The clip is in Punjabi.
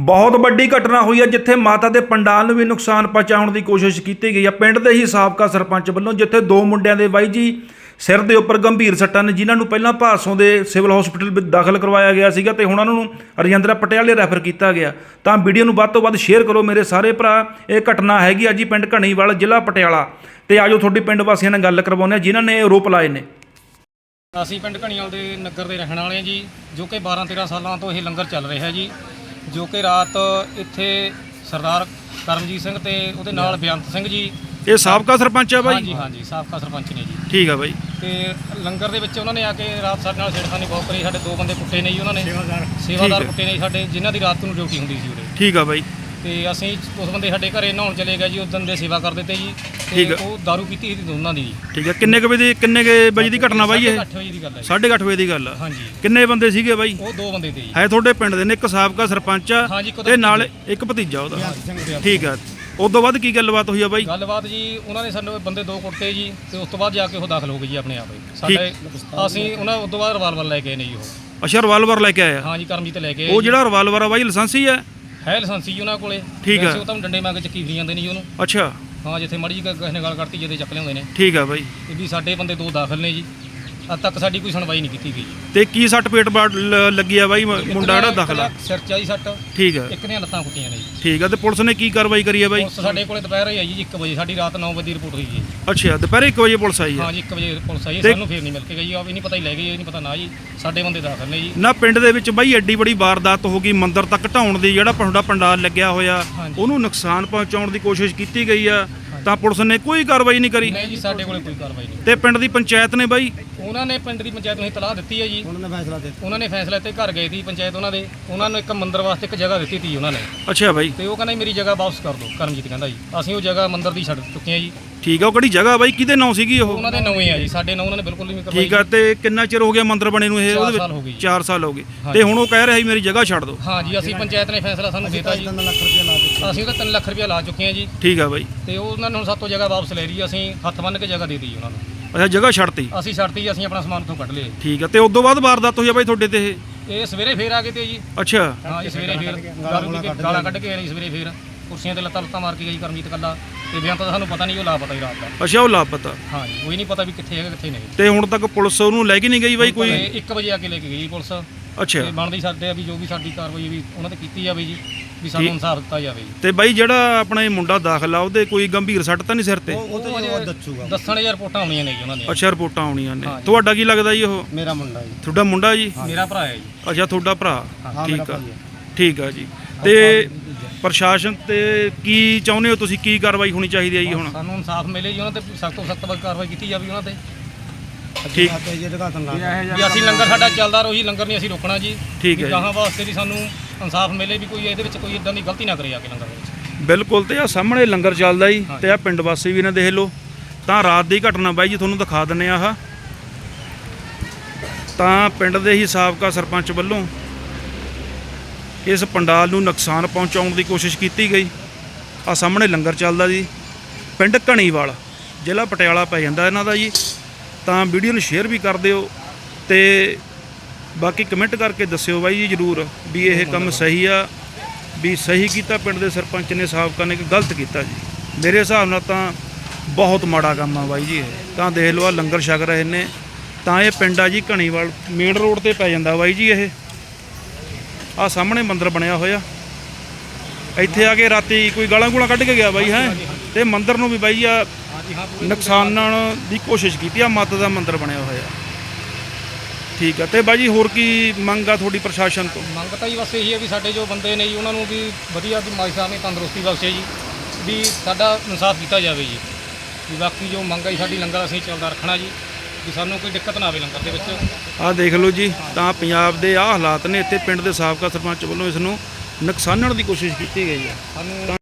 ਬਹੁਤ ਵੱਡੀ ਘਟਨਾ ਹੋਈ ਹੈ ਜਿੱਥੇ ਮਾਤਾ ਦੇ ਪੰਡਾਲ ਨੂੰ ਵੀ ਨੁਕਸਾਨ ਪਹੁੰਚਾਉਣ ਦੀ ਕੋਸ਼ਿਸ਼ ਕੀਤੀ ਗਈ ਹੈ। ਪਿੰਡ ਦੇ ਹੀ ਸਾਬਕਾ ਸਰਪੰਚ ਵੱਲੋਂ ਜਿੱਥੇ ਦੋ ਮੁੰਡਿਆਂ ਦੇ ਬਾਈ ਜੀ ਸਿਰ ਦੇ ਉੱਪਰ ਗੰਭੀਰ ਸੱਟਾਂ ਨੇ, ਜਿਨ੍ਹਾਂ ਨੂੰ ਪਹਿਲਾਂ ਭਾਸੋਂ ਦੇ ਸਿਵਲ ਹਸਪੀਟਲ ਵਿੱਚ ਦਾਖਲ ਕਰਵਾਇਆ ਗਿਆ ਸੀਗਾ ਤੇ ਹੁਣ ਉਹਨਾਂ ਨੂੰ ਰਜਿੰਦਰਾ ਪਟਿਆਲੇ ਰੈਫਰ ਕੀਤਾ ਗਿਆ। ਤਾਂ ਵੀਡੀਓ ਨੂੰ ਵੱਧ ਤੋਂ ਵੱਧ ਸ਼ੇਅਰ ਕਰੋ ਮੇਰੇ ਸਾਰੇ ਭਰਾ, ਇਹ ਘਟਨਾ ਹੈਗੀ ਆ ਜੀ ਪਿੰਡ ਘਣੀਵਾਲ, ਜ਼ਿਲ੍ਹਾ ਪਟਿਆਲਾ। ਤੇ ਆਜੋ ਤੁਹਾਡੇ ਪਿੰਡ ਵਾਸੀਆਂ ਨਾਲ ਗੱਲ ਕਰਵਾਉਂਦੇ ਆ ਜਿਨ੍ਹਾਂ ਨੇ ਆਰੋਪ ਲਾਏ ਨੇ। ਅਸੀਂ ਪਿੰਡ ਘਣੀਵਾਲ ਦੇ ਨਗਰ ਦੇ ਰਹਿਣ ਵਾਲੇ ਹਾਂ ਜੀ, ਜੋ ਕਿ 12 13 ਸਾਲਾਂ ਤੋਂ ਇਹ ਲੰਗਰ ਚੱਲ ਰਿਹਾ ਜੀ। ਜੋ ਕਿ ਰਾਤ ਇੱਥੇ ਸਰਦਾਰ ਕਰਮਜੀਤ ਸਿੰਘ ਤੇ ਉਹਦੇ ਨਾਲ ਬੇਅੰਤ ਸਿੰਘ ਜੀ। ਇਹ ਸਾਬਕਾ ਸਰਪੰਚ ਆ ਬਾਈ? ਹਾਂਜੀ ਹਾਂਜੀ ਸਾਬਕਾ ਸਰਪੰਚ ਨੇ ਜੀ। ਠੀਕ ਆ ਬਾਈ। ਤੇ ਲੰਗਰ ਦੇ ਵਿੱਚ ਉਹਨਾਂ ਨੇ ਆ ਕੇ ਰਾਤ ਸਾਡੇ ਨਾਲ ਛੇੜਖਾਨੀ ਬਹੁਤ ਕਰੀ। ਸਾਡੇ ਦੋ ਬੰਦੇ ਕੁੱਟੇ ਨੇ ਜੀ ਉਹਨਾਂ ਨੇ। ਸੇਵਾਦਾਰ। ਕੁੱਟੇ ਨੇ ਜੀ ਸਾਡੇ ਜਿਨ੍ਹਾਂ ਦੀ ਰਾਤ ਨੂੰ ਡਿਊਟੀ ਹੁੰਦੀ ਸੀ ਉਰੇ। ਠੀਕ ਆ ਬਾਈ। ਤੇ ਅਸੀਂ ਉਸ ਬੰਦੇ ਸਾਡੇ ਘਰੇ ਨਹਾਉਣ ਚਲੇ ਗਏ ਜੀ ਉਸ ਦਿਨ ਦੇ ਸੇਵਾ ਕਰਦੇ ਤੇ ਜੀ ਠੀਕ ਤੇ ਆ। ਉਹ ਦਾਰੂ ਪੀਤੀ ਸੀ ਦੋਨਾਂ ਦੀ ਜੀ। ਠੀਕ ਆ। ਕਿੰਨੇ ਕੁ ਵਜੇ ਦੀ ਕਿੰਨੇ ਕੁ ਵਜੇ ਦੀ ਘਟਨਾ ਬਾਈ ਇਹ? 8 ਵਜੇ ਦੀ ਗੱਲ ਹੈ ਜੀ। 8:30 ਵਜੇ ਦੀ ਗੱਲ ਆ। ਹਾਂਜੀ। ਕਿੰਨੇ ਬੰਦੇ ਸੀਗੇ ਬਾਈ? ਉਹ ਦੋ ਬੰਦੇ ਤੇ ਜੀ। ਹੈ ਤੁਹਾਡੇ ਪਿੰਡ ਦੇ ਨੇ ਇੱਕ ਸਾਬਕਾ ਸਰਪੰਚ ਆ ਹਾਂਜੀ, ਇੱਕ ਉਹਦਾ ਤੇ ਨਾਲ ਇੱਕ ਭਤੀਜਾ ਉਹਦਾ। ਠੀਕ ਆ। ਉਸ ਤੋਂ ਬਾਅਦ ਕੀ ਗੱਲਬਾਤ ਹੋਈ ਆ ਬਾਈ? ਗੱਲਬਾਤ ਜੀ ਉਹਨਾਂ ਨੇ ਸਾਨੂੰ ਬੰਦੇ ਦੋ ਕੁੱਟੇ ਜੀ ਤੇ ਉਸ ਤੋਂ ਬਾਅਦ ਜਾ ਕੇ ਉਹ ਦਾਖਲ ਹੋ ਗਏ ਜੀ ਆਪਣੇ ਆਪ ਹੀ। ਸਾਡੇ ਅਸੀਂ ਉਹਨਾਂ ਉਸ ਤੋਂ ਬਾਅਦ ਰਿਵਾਲਵਰ ਲੈ ਕੇ ਨੇ ਜੀ ਉਹ। ਅੱਛਾ ਰਿਵਾਲਵਰ ਲੈ ਕੇ ਆਇਆ ਹਾਂ ਜੀ ਕਰਮਜੀਤ ਲੈ ਕੇ ਉਹ। ਜਿਹੜਾ ਰਿਵਾਲਵਰ ਆ ਬਾਈ ਲਾਇਸੈਂਸੀ ਆ? ਹੈ ਲਾਇਸੈਂਸੀ ਜੀ ਉਹਨਾਂ ਕੋਲੇ। ਠੀਕ ਆ। ਵੈਸੇ ਉਹ ਤਾਂ ਡੰਡੇ ਮੰਗ ਚੱਕੀ ਫਰੀ ਜਾਂਦੇ ਨੇ ਜੀ ਉਹਨੂੰ। ਅੱਛਾ। ਹਾਂ ਜਿੱਥੇ ਮੜੀ ਕਿਸੇ ਨੇ ਗੱਲ ਕਰਤੀ ਜਿਹਦੇ ਚੱਕ ਲਿਆਉਂਦੇ ਨੇ। ਠੀਕ ਆ ਬਾਈ। ਤੇ ਵੀ ਸਾਡੇ ਬੰਦੇ ਦੋ ਦਾਖਲ ਨੇ ਜੀ। ਅੱਜ ਤੱਕ ਸਾਡੀ ਕੋਈ ਸੁਣਵਾਈ ਨਹੀਂ ਕੀਤੀ ਗਈ। ਤੇ ਕੀ ਸੱਟ ਪੇਟ ਬਾੜ ਲ- ਲੱਗੀ ਆ ਬਾਈ ਮ- ਮੁੰਡਾ ਜਿਹੜਾ ਦਾਖਲਾ? ਸਿਰ ਚ ਆਈ ਸੱਟ। ਠੀਕ ਆ। ਇੱਕ ਦੀਆਂ ਲੱਤਾਂ ਕੁੱਟੀਆਂ ਨੇ ਜੀ। ਠੀਕ ਆ ਤੇ ਪੁਲਿਸ ਨੇ ਕੀ ਕਾਰਵਾਈ ਕਰੀ ਆ ਬਾਈ? ਪੁਲਿਸ ਸਾਡੇ ਕੋਲੇ ਦੁਪਹਿਰ ਹੀ ਆਈ ਜੀ 1 ਵਜੇ। ਸਾਡੀ ਰਾਤ 9 ਵਜੇ ਰਿਪੋਰਟ ਹੋਈ ਜੀ। ਅੱਛਾ ਦੁਪਹਿਰੇ 1 ਵਜੇ ਪੁਲਿਸ ਆਈ ਆ? ਹਾਂ ਜੀ 1 ਵਜੇ ਪੁਲਿਸ ਆਈ ਤੇ- ਸਾਨੂੰ ਫੇਰ ਨਹੀਂ ਮਿਲ ਕੇ ਗਈ। ਆ ਵੀ ਨਹੀਂ ਪਤਾ ਹੀ ਲੈ ਗਈ ਇਹ ਨਹੀਂ ਪਤਾ ਨਾ ਜੀ। ਸਾਡੇ ਬੰਦੇ ਦਾਖਲ ਨੇ ਜੀ। ਨਾ ਪਿੰਡ ਦੇ ਵਿੱਚ ਬਾਈ ਐਡੀ ਬੜੀ ਵਾਰਦਾਤ ਹੋ ਗਈ। ਮੰਦਿਰ ਤੱਕ ਢਾਉਣ ਦੀ ਜਿਹੜਾ ਤੁਹਾਡਾ ਪੰਡਾਲ ਲੱਗਿਆ ਹੋਇਆ ਹਾਂਜੀ। ਉਹਨੂੰ ਨੁਕਸਾਨ ਪਹੁੰਚਾਉਣ ਦੀ ਕੋਸ਼ਿਸ਼ ਕੀਤੀ ਗਈ ਆ। ਤਾਂ ਪੁਲਿਸ ਨੇ ਕੋਈ ਕਾਰਵਾਈ ਨਹੀਂ ਕਰੀ। ਨਹੀਂ ਜੀ ਸਾਡੇ ਕੋਲੇ ਕੋਈ ਕਾਰਵਾਈ ਨਹੀਂ। ਤੇ ਪਿੰਡ ਦੀ ਪੰਚਾਇਤ ਨੇ ਬਾਈ? ਉਹਨਾਂ ਨੇ ਪਿੰਡ ਦੀ ਪੰਚਾਇਤ ਨੂੰ ਇਹ ਤਲਾਹ ਦਿੱਤੀ ਹੈ ਜੀ। ਉਹਨਾਂ ਨੇ ਫੈਸਲਾ ਦਿੱਤਾ। ਉਹਨਾਂ ਨੇ ਫੈਸਲਾ ਤੇ ਘਰ ਗਏ ਸੀ ਪੰਚਾਇਤ ਉਹਨਾਂ ਦੇ। ਉਹਨਾਂ ਨੂੰ ਇੱਕ ਮੰਦਿਰ ਵਾਸਤੇ ਇੱਕ ਜਗ੍ਹਾ ਦਿੱਤੀ ਸੀ ਉਹਨਾਂ ਨੇ। ਅੱਛਾ ਬਾਈ। ਤੇ ਉਹ ਕਹਿੰਦਾ ਜੀ ਮੇਰੀ ਜਗ੍ਹਾ ਵਾਪਸ ਕਰ ਦਿਓ। ਕਰਮਜੀਤ ਕਹਿੰਦਾ ਜੀ ਅਸੀਂ ਉਹ ਜਗ੍ਹਾ ਮੰਦਿਰ ਦੀ ਛੱਡ ਚੁੱਕੇ ਹਾਂ ਜੀ। ਠੀਕ ਆ ਉਹ ਕਿਹੜੀ ਜਗ੍ਹਾ ਬਾਈ? ਕਿਹਦੇ ਨਾਂ ਸੀਗੀ ਉਹ? ਉਹਨਾਂ ਦੇ ਨਵੇਂ ਆ ਜੀ ਸਾਡੇ ਨਾਂ ਉਹਨਾਂ ਨੇ ਬਿਲਕੁਲ ਨਹੀਂ ਕਰਵਾਈ ਠੀਕ ਆ ਤੇ ਕਿੰਨਾ ਚਿਰ ਹੋ ਗਿਆ ਮੰਦਿਰ ਬਣੇ ਨੂੰ ਇਹ? ਚਾਰ ਉਹਦੇ ਸਾਲ ਹੋ ਗਏ ਜੀ। 4 ਸਾਲ ਹੋ ਗਏ। ਤੇ ਹੁਣ ਉਹ ਕਹਿ ਰਿਹਾ ਸੀ ਮੇਰੀ ਜਗ੍ਹਾ ਛੱਡ ਦਿਓ। ਹਾਂ ਜੀ ਅਸੀਂ ਪੰਚਾਇਤ ਨੇ ਫੈਸਲਾ ਸਾਨੂੰ ਦਿੱਤਾ ਜੀ। ਅਸੀਂ ਤਾਂ 3 ਲੱਖ ਰੁਪਏ ਲਾ ਚੁੱਕੇ ਹਾਂ ਜੀ। ਠੀਕ ਆ ਬਾਈ। ਤੇ ਉਹ ਉਹਨਾਂ ਨੇ ਹੁਣ ਸਾਤੋਂ ਜਗ੍ਹਾ ਵਾਪਸ ਲੈ ਲਈ ਅਸੀਂ ਹੱਥ ਬੰਨ੍ਹ ਕੇ ਜਗ੍ਹਾ ਦੇ ਦਿੱਤੀ ਉਹਨਾਂ ਨੂੰ। ਅੱਛਾ ਜਗ੍ਹਾ ਛੱਡਤੀ। ਅਸੀਂ ਛੱਡਤੀ ਜੀ, ਅਸੀਂ ਆਪਣਾ ਸਮਾਨ ਉੱਥੋਂ ਕੱਢ ਲਿਆ ਠੀਕ ਆ ਤੇ ਉਸ ਤੋਂ ਬਾਅਦ ਵਾਰਦਾਤ ਹੋਈ ਆ ਬਾਈ ਤੁਹਾਡੇ ਤੇ ਇਹ? ਇਹ ਸਵੇਰੇ ਫੇਰ ਆ ਗਏ ਤੇ ਜੀ। ਅੱਛਾ। ਹਾਂ ਜੀ ਸਵੇਰੇ ਫੇਰ ਕੇ ਗਾਲਾਂ ਕੱਢ ਕੇ ਆਏ ਜੀ ਸਵੇਰੇ ਫੇਰ। ਕੁਰਸੀਆਂ ਤੇ ਲੱਤਾਂ ਲੱਤਾਂ ਮਾਰ ਕੇ ਗਈ ਕਰਮਜੀਤ ਕੱਲਾ ਤੇ ਬਿਆਨ ਤਾਂ ਸਾਨੂੰ ਪਤਾ ਨਹੀਂ ਉਹ ਲਾਪਤਾ ਹੀ ਰਾਤ ਦਾ ਅੱਛਾ ਉਹ ਲਾਪਤਾ। ਹਾਂ ਜੀ ਕੋਈ ਨਹੀਂ ਪਤਾ ਵੀ ਕਿੱਥੇ ਹੈਗਾ ਕਿੱਥੇ ਨਹੀਂ। ਤੇ ਹੁਣ ਤੱਕ ਪੁਲਿਸ ਉਹਨੂੰ ਲੈ ਕੇ ਨਹੀਂ ਗਈ ਬਾਈ ਕੋਈ? ਤੇ 1 ਵਜੇ ਆ ਕੇ ਲੈ ਕੇ ਗਈ ਪੁਲਿਸ। ਅੱਛਾ। ਤੇ ਬਣਦੀ ਸਾਡੇ ਆ ਵੀ ਜੋ ਵੀ ਸਾਡੀ ਕਾਰਵਾਈ ਵੀ ਉਹਨਾਂ ਤੇ ਕੀਤੀ ਜਾਵੇ ਜੀ ਵੀ ਸਾਨੂੰ ਇਨਸਾਫ ਦਿੱਤਾ ਜਾਵੇ ਜੀ। ਤੇ ਬਾਈ ਜਿਹੜਾ ਆਪਣਾ ਇਹ ਮੁੰਡਾ ਦਾਖਲ ਆ ਉਹਦੇ ਕੋਈ ਗੰਭੀਰ ਸੱਟ ਤਾਂ ਨਹੀਂ ਸਿਰ ਤੇ? ਉਹ ਤੇ ਦੱਸੂਗਾ। ਦੱਸਣ ਯਾਰ ਰਿਪੋਰਟਾਂ ਆਉਣੀਆਂ ਨੇ ਜੀ ਉਹਨਾਂ ਦੀਆਂ। ਅੱਛਾ ਰਿਪੋਰਟਾਂ ਆਉਣੀਆਂ ਨੇ। ਤੁਹਾਡਾ ਕੀ ਲੱਗਦਾ ਜੀ ਉਹ? ਮੇਰਾ ਮੁੰਡਾ ਜੀ। ਤੁਹਾਡਾ ਮੁੰਡਾ ਜੀ? ਮੇਰਾ ਭਰਾ ਹੈ ਜੀ। ਅੱਛਾ ਤੁਹਾਡਾ ਭਰਾ। ਠੀਕ ਆ। ਠੀਕ ਆ ਜੀ। ਤੇ ਪ੍ਰਸ਼ਾਸਨ ਤੇ ਕੀ ਚਾਹੁੰਦੇ ਹੋ ਤੁਸੀਂ? ਕੀ ਕਾਰਵਾਈ ਹੋਣੀ ਚਾਹੀਦੀ ਹੈ ਜੀ ਹੁਣ? ਸਾਨੂੰ ਇਨਸਾਫ ਮਿਲੇ ਜੀ ਉਹਨਾਂ ਤੇ ਸਖਤ ਤੋਂ ਸਖਤ ਕਾਰਵਾਈ ਕੀਤੀ ਜਾਵੇ ਉਹਨਾਂ ਤੇ। ਠੀਕ। ਤੇ ਜੇ ਦਿਖਾਤਨ ਲਾ ਵੀ ਅਸੀਂ ਲੰਗਰ ਸਾਡਾ ਚੱਲਦਾ ਰਹੋ ਜੀ ਲੰਗਰ ਨਹੀਂ ਅਸੀਂ ਰੋਕਣਾ ਜੀ। ਠੀਕ ਹੈ ਜੀ। ਗਾਹਾਂ ਵਾਸਤੇ ਵੀ ਸਾਨੂੰ ਇਨਸਾਫ ਮਿਲੇ ਵੀ ਕੋਈ ਇਹਦੇ ਵਿੱਚ ਕੋਈ ਇਦਾਂ ਦੀ ਗਲਤੀ ਨਾ ਕਰੇ ਆ ਕੇ ਲੰਗਰ ਵਿੱਚ। ਬਿਲਕੁਲ ਤੇ ਆ ਸਾਹਮਣੇ ਲੰਗਰ ਚੱਲਦਾ ਜੀ ਤੇ ਆ ਪਿੰਡ ਵਾਸੀ ਵੀ ਨੇ ਦੇਖ ਲਓ ਤਾਂ ਰਾਤ ਦੀ ਘਟਨਾ ਬਾਈ ਜੀ ਤੁਹਾਨੂੰ ਦਿਖਾ ਦਿੰਨੇ ਆ ਆਹ। ਤਾਂ ਪਿੰਡ ਦੇ ਹੀ ਸਾਬਕਾ ਸਰਪੰਚ ਵੱਲੋਂ ਇਸ ਪੰਡਾਲ ਨੂੰ ਨੁਕਸਾਨ ਪਹੁੰਚਾਉਣ ਦੀ ਕੋਸ਼ਿਸ਼ ਕੀਤੀ ਗਈ। ਆ ਸਾਹਮਣੇ ਲੰਗਰ ਚੱਲਦਾ ਜੀ। ਪਿੰਡ ਘਣੀਵਾਲ, ਜ਼ਿਲ੍ਹਾ ਪਟਿਆਲਾ ਪੈ ਜਾਂਦਾ ਇਹਨਾਂ ਦਾ ਜੀ। ਤਾਂ ਵੀਡੀਓ ਨੂੰ ਸ਼ੇਅਰ ਵੀ ਕਰ ਦਿਓ ਤੇ ਬਾਕੀ ਕਮੈਂਟ ਕਰਕੇ ਦੱਸਿਓ ਬਾਈ ਜੀ ਜਰੂਰ ਵੀ ਇਹ ਕੰਮ ਸਹੀ ਆ, ਵੀ ਸਹੀ ਕੀਤਾ ਪਿੰਡ ਦੇ ਸਰਪੰਚ ਨੇ, ਸਾਬਕਾ ਨੇ ਕਿ ਗਲਤ ਕੀਤਾ ਜੀ। ਮੇਰੇ ਹਿਸਾਬ ਨਾਲ ਤਾਂ ਬਹੁਤ ਮਾੜਾ ਕੰਮ ਆ ਬਾਈ ਜੀ ਇਹ। ਤਾਂ ਦੇਖ ਲਓ ਲੰਗਰ ਛਕ ਰਹੇ ਨੇ। ਤਾਂ ਇਹ ਪਿੰਡ ਆ ਜੀ ਘਣੀਵਾਲ, ਮੇਨ ਰੋਡ ਤੇ ਪੈ ਜਾਂਦਾ ਬਾਈ ਜੀ ਇਹ। ਆ ਸਾਹਮਣੇ ਮੰਦਿਰ ਬਣਿਆ ਹੋਇਆ। ਇੱਥੇ ਆ ਕੇ ਰਾਤੀ ਕੋਈ ਗਾਲਾਂ ਗੂਲਾਂ ਕੱਢ ਕੇ ਗਿਆ ਬਾਈ ਹੈ? ਤੇ ਮੰਦਿਰ ਨੂੰ ਵੀ ਬਾਈ ਆ ਨੁਕਸਾਨਣ ਦੀ ਕੋਸ਼ਿਸ਼ ਕੀਤੀ ਆ ਮੱਤ ਦਾ ਮੰਦਿਰ ਬਣਿਆ ਹੋਇਆ। ਠੀਕ ਆ ਤੇ ਬਾਈ ਜੀ ਹੋਰ ਕੀ ਮੰਗ ਆ ਤੁਹਾਡੀ ਪ੍ਰਸ਼ਾਸਨ ਤੋਂ? ਮੰਗ ਤਾਂ ਜੀ ਬਸ ਇਹੀ ਹੈ ਵੀ ਸਾਡੇ ਜੋ ਬੰਦੇ ਨੇ ਜੀ ਉਹਨਾਂ ਨੂੰ ਵੀ ਵਧੀਆ ਵੀ ਮਾਈ ਸਾਹਿਬ ਨੇ ਤੰਦਰੁਸਤੀ ਬਖਸ਼ੇ ਜੀ ਵੀ ਸਾਡਾ ਇਨਸਾਫ ਕੀਤਾ ਜਾਵੇ ਜੀ। ਵੀ ਬਾਕੀ ਜੋ ਮੰਗ ਹੈ ਜੀ ਸਾਡੀ ਲੰਗਰ ਅਸੀਂ ਚੱਲਦਾ ਰੱਖਣਾ ਜੀ। ਵੀ ਸਾਨੂੰ ਕੋਈ ਦਿੱਕਤ ਨਾ ਆਵੇ ਲੰਗਰ ਦੇ ਵਿੱਚ। ਆਹ ਦੇਖ ਲਓ ਜੀ ਤਾਂ ਪੰਜਾਬ ਦੇ ਆਹ ਹਾਲਾਤ ਨੇ ਇੱਥੇ ਪਿੰਡ ਦੇ ਸਾਬਕਾ ਸਰਪੰਚ ਵੱਲੋਂ ਇਸ ਨੂੰ ਨੁਕਸਾਨਣ ਦੀ ਕੋਸ਼ਿਸ਼ ਕੀਤੀ ਗਈ ਹੈ। ਸਾਨੂੰ